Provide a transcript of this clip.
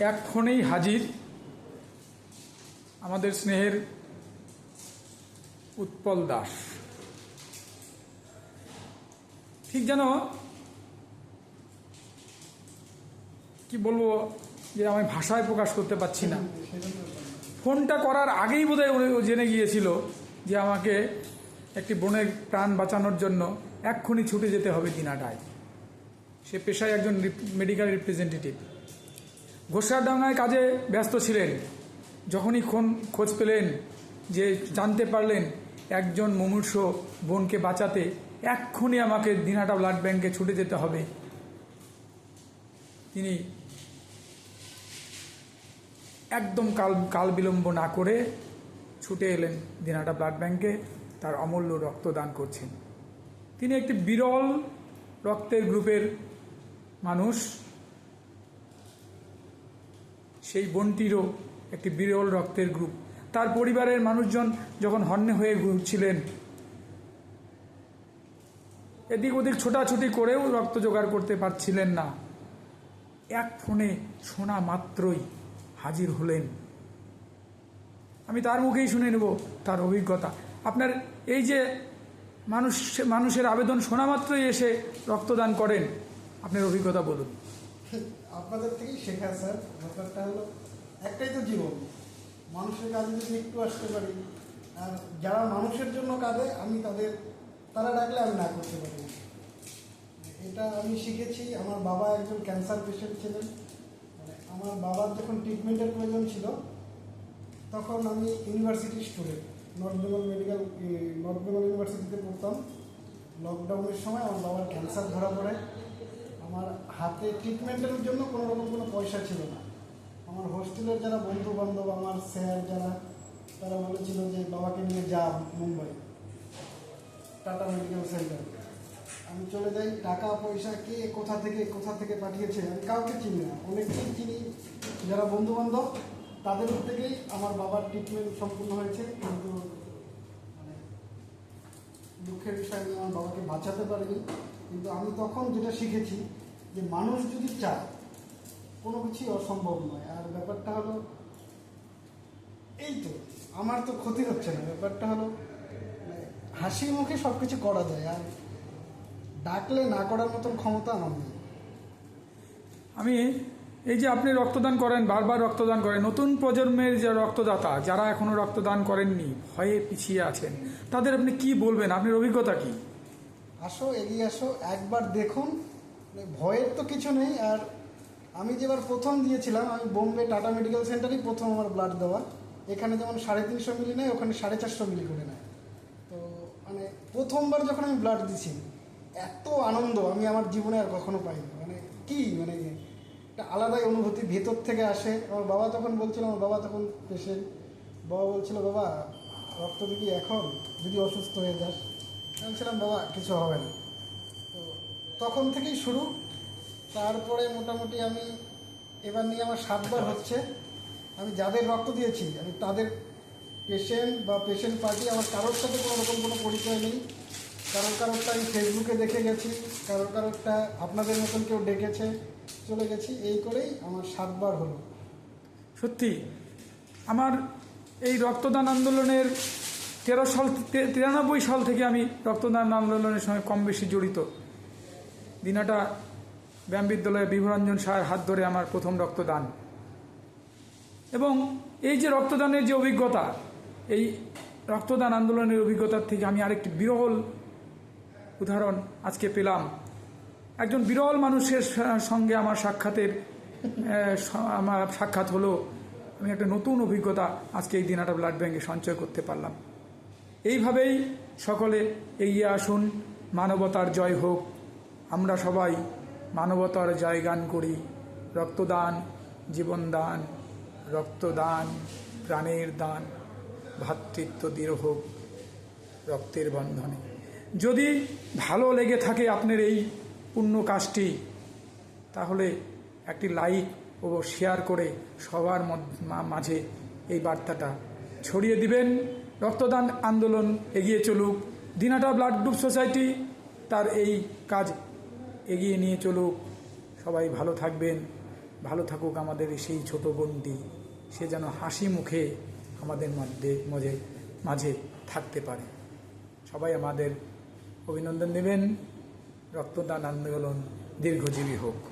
এক্ষণেই হাজির আমাদের স্নেহের উৎপল দাস। ঠিক যেন কি বলব যে আমি ভাষায় প্রকাশ করতে পারছি না। ফোনটা করার আগেই বোধহয় ও জেনে গিয়েছিল যে আমাকে একটি বোনের প্রাণ বাঁচানোর জন্য এক্ষুনি ছুটে যেতে হবে দিনাটায়। সে পেশায় একজন মেডিকেল রিপ্রেজেন্টেটিভ ঘোষাডাঙ্গায় কাজে ব্যস্ত ছিলেন। যখনই কোন খোঁজ পেলেন যে জানতে পারলেন একজন মুমূর্ষ বোনকে বাঁচাতে এক্ষুনি আমাকে দিনাটা ব্লাড ব্যাংকে ছুটে যেতে হবে। তিনি একদম কাল কাল বিলম্ব না করে ছুটে এলেন দিনাটা ব্লাড ব্যাংকে, তার অমূল্য রক্তদান করছেন। তিনি একটি বিরল রক্তের গ্রুপের মানুষ। সেই বোনটিরও একটি বিরল রক্তের গ্রুপ। তার পরিবারের মানুষজন যখন হন্যে হয়ে ঘুরছিলেন, এদিক ওদিক ছোটাছুটি করেও রক্ত জোগাড় করতে পারছিলেন না। এক ফোনে শোনা মাত্রই হাজির হলেন। আমি তার মুখেই শুনে নেব তার অভিজ্ঞতা। আপনার এই যে মানুষ মানুষের আবেদন শোনা মাত্রই এসে রক্তদান করেন, আপনার অভিজ্ঞতা বলুন। আপনাদের থেকেই শেখা, স্যার। ব্যাপারটা হলো, একটাই তো জীবন। মানুষের কাজে যদি একটু আসতে পারি, আর যারা মানুষের জন্য কাঁদে, আমি তাদের, তারা ডাকলে আমি না করতে পারি। এটা আমি শিখেছি। আমার বাবা একজন ক্যান্সার পেশেন্ট ছিলেন। মানে আমার বাবার যখন ট্রিটমেন্টের প্রয়োজন ছিল, তখন আমি university student North Bengal medical North Bengal ইউনিভার্সিটিতে পড়তাম। লকডাউনের সময় আমার বাবার ক্যান্সার ধরা পড়ে। হাতে ট্রিটমেন্টের জন্য কোনো রকম কোনো পয়সা ছিল না। আমার হোস্টেলের যারা বন্ধু বান্ধব আমার স্যার যারা, তারা বলেছিল যে, বাবাকে নিয়ে যা মুম্বাই, টাটা মেডিকেল সেন্টার আমি চলে যাই, টাকা, পয়সা কে কোথা থেকে কোথা থেকে পাঠিয়েছে, আমি কাউকে চিনি না। অনেককেই চিনি, যারা বন্ধু বান্ধব তাদের থেকেই আমার বাবার ট্রিটমেন্ট সম্পূর্ণ হয়েছে। কিন্তু মানে দুঃখের বিষয়, আমি আমার বাবাকে বাঁচাতে পারিনি। কিন্তু আমি তখন যেটা শিখেছি যে মানুষ যদি চায় কোনো কিছুই অসম্ভব নয়। আর ব্যাপারটা হলো এই তো আমার তো ক্ষতি হচ্ছে না। ব্যাপারটা হলো মানে হাসি মুখে সব কিছু করা যায় আর ডাকলে না করার মতন ক্ষমতা আমার নেই। আমি এই যে আপনি রক্তদান করেন বারবার রক্তদান করেন নতুন প্রজন্মের যে রক্তদাতা যারা এখনও রক্তদান করেননি ভয়ে পিছিয়ে আছেন তাদের আপনি কি বলবেন? আপনার অভিজ্ঞতা কি? আসো এগিয়ে আসো একবার দেখুন ভয়ের তো কিছু নেই, আর আমি যেবার প্রথম দিয়েছিলাম, আমি বোম্বে টাটা মেডিকেল সেন্টারেই প্রথম আমার ব্লাড দেওয়া। এখানে যেমন সাড়ে তিনশো মিলি নেয়, ওখানে সাড়ে চারশো মিলি করে নেয়। তো মানে প্রথমবার যখন আমি ব্লাড দিছি, এত আনন্দ আমি আমার জীবনে আর কখনো পাইনি। মানে কি মানে একটা আলাদাই অনুভূতি ভেতর থেকে আসে। আমার বাবা তখন বলছিল, আমার বাবা তখন পেশেন্ট বাবা বলছিল, বাবা, রক্ত দিবি এখন, যদি অসুস্থ হয়ে যাস। আমি বলছিলাম, বাবা, কিছু হবে না। তখন থেকেই শুরু। তারপরে মোটামুটি আমি এবার নিয়ে আমার সাতবার হচ্ছে। আমি যাদের রক্ত দিয়েছি, আমি তাদের পেশেন্ট বা পেশেন্ট পার্টি আমার কারোর সাথে কোনো রকম কোনো পরিচয় নেই। কারোর কারোরটা আমি ফেসবুকে দেখে গেছি, কারোর কারোরটা আপনাদের মতন কেউ ডেকেছে, চলে গেছি। এই করেই আমার সাতবার হলো। সত্যি, আমার এই রক্তদান আন্দোলনের তেরো সাল তিরানব্বই সাল থেকে আমি রক্তদান আন্দোলনের সঙ্গে কম বেশি জড়িত। দিনাটা ব্যায়াম বিদ্যালয়ে বিভরঞ্জন সাহের হাত ধরে আমার প্রথম রক্তদান। এবং এই যে রক্তদানের যে অভিজ্ঞতা, এই রক্তদান আন্দোলনের অভিজ্ঞতার থেকে আমি আরেকটি বিরল উদাহরণ আজকে পেলাম। একজন বিরল মানুষের সঙ্গে আমার সাক্ষাতের আমার সাক্ষাৎ হলো, আমি একটা নতুন অভিজ্ঞতা আজকে এই দিনাটা ব্লাড ব্যাঙ্কে সঞ্চয় করতে পারলাম। এইভাবেই সকলে এগিয়ে আসুন, মানবতার জয় হোক। আমরা সবাই মানবতার জয়গান করি। রক্তদান, জীবনদান, রক্তদান, প্রাণের দান, ভাতৃত্ব দৃঢ় হোক রক্তের বন্ধনে। যদি ভালো লেগে থাকে আপনার এই পুণ্য কাজটি, তাহলে একটি লাইক ও শেয়ার করে সবার মাঝে এই বার্তাটা ছড়িয়ে দিবেন। রক্তদান আন্দোলন এগিয়ে চলুক। দিনাটা ব্লাড গ্রুপ সোসাইটি তার এই কাজ এগিয়ে নিয়ে চলুক। সবাই ভালো থাকবেন। ভালো থাকুক আমাদের সেই ছোট বোনটি। সে যেন হাসি মুখে আমাদের মধ্যে মজে মাঝে থাকতে পারে। সবাই আমাদের অভিনন্দন দেবেন। রক্তদান আন্দোলন দীর্ঘজীবী হোক।